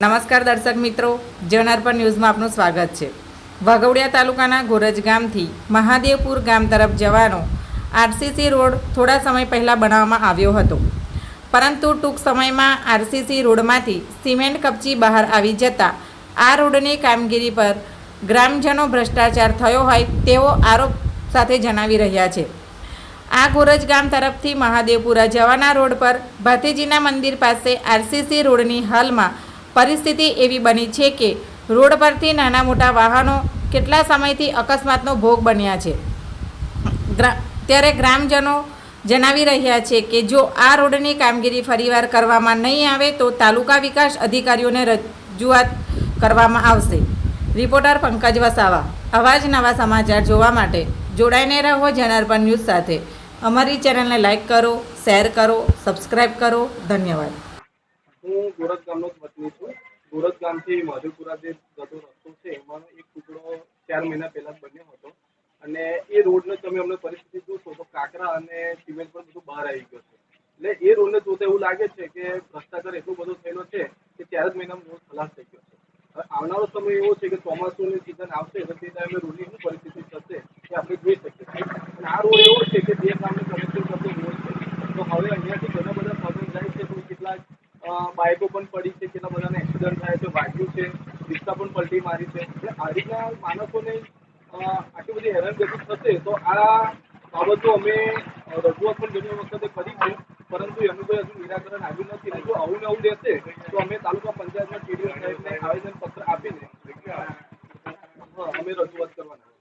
નમસ્કાર દર્શક મિત્રો જન અર્પણ ન્યૂઝમાં આપનું સ્વાગત છે. વાઘોડિયા તાલુકાના ગોરજ ગામથી મહાદેવપુર ગામ તરફ જવાનો આરસીસી રોડ થોડા સમય પહેલાં બનાવવામાં આવ્યો હતો. પરંતુ ટૂંક સમયમાં આરસીસી રોડમાંથી સિમેન્ટ કપચી બહાર આવી જતા આ રોડની કામગીરી પર ગ્રામજનો ભ્રષ્ટાચાર થયો હોય તેવો આરોપ સાથે જણાવી રહ્યા છે. આ ગોરજ ગામ તરફથી મહાદેવપુરા જવાના રોડ પર ભાતીજીના મંદિર પાસે આરસીસી રોડની હાલમાં પરિસ્થિતિ એવી બની છે કે રોડ પરથી નાના મોટા વાહનો કેટલા સમયથી અકસ્માતનો ભોગ બન્યા છે. ત્યારે ગ્રામજનો જણાવી રહ્યા છે કે જો આ રોડની કામગીરી ફરીવાર કરવામાં નહીં આવે તો તાલુકા વિકાસ અધિકારીઓને રજૂઆત કરવામાં આવશે. રિપોર્ટર પંકજ વસાવા. આવા જ નવા સમાચાર જોવા માટે જોડાઈને રહો જનાર્પણ ન્યૂઝ સાથે. અમારી ચેનલને લાઇક કરો, શેર કરો સબસ્ક્રાઈબ કરો. ધન્યવાદ. હું ગોરખ ગામનો જ વતની છું. ગોરખ ગામથી માધુપુરા જે જતો રસ્તો છે એમાંનો એક ટુકડો ચાર મહિના પહેલા જ બન્યો હતો. અને એ રોડને તમે અમને પરિસ્થિતિ જોશો તો કાંકરા અને સિમેન્ટ પણ બધું બહાર આવી ગયો છે. એટલે એ રોડને જોતા એવું લાગે છે કે ભ્રષ્ટાચાર એટલો બધો થયેલો છે કે ચાર જ મહિનામાં રોડ ખલાસ થઈ ગયો છે. આવનારો સમય એવો છે કે ચોમાસુની સિઝન આવશે, તો ટાઈમે રોડની શું પરિસ્થિતિ થશે એ આપણે જોઈ શકીએ છીએ. અને આ રોડ એવો છે કે બે ગામને કનેક્શન કરતો રોડ છે તો હવે અહીંયાથી ઘણા બધા સાધન જાય છે તો કેટલાક અ, બાઇકો પણ પડી છે કેટલા બધાને એક્સિડન્ટ થાય છે, વાગ્યું છે, રિક્ષા પણ પલટી મારી છે. એટલે આ રીતના માણસોને આટલી બધી હેરાનગતિ થશે તો આ બાબતો અમે રજૂઆત પણ ઘણી વખતે કરી છે. પરંતુ એનું કોઈ હજુ નિરાકરણ આવ્યું નથી. અને જો આવું ને આવું રહેશે તો અમે તાલુકા પંચાયતના ટીડીઓ સાહેબને આવેદન પત્ર આપીને અમે રજૂઆત કરવાના.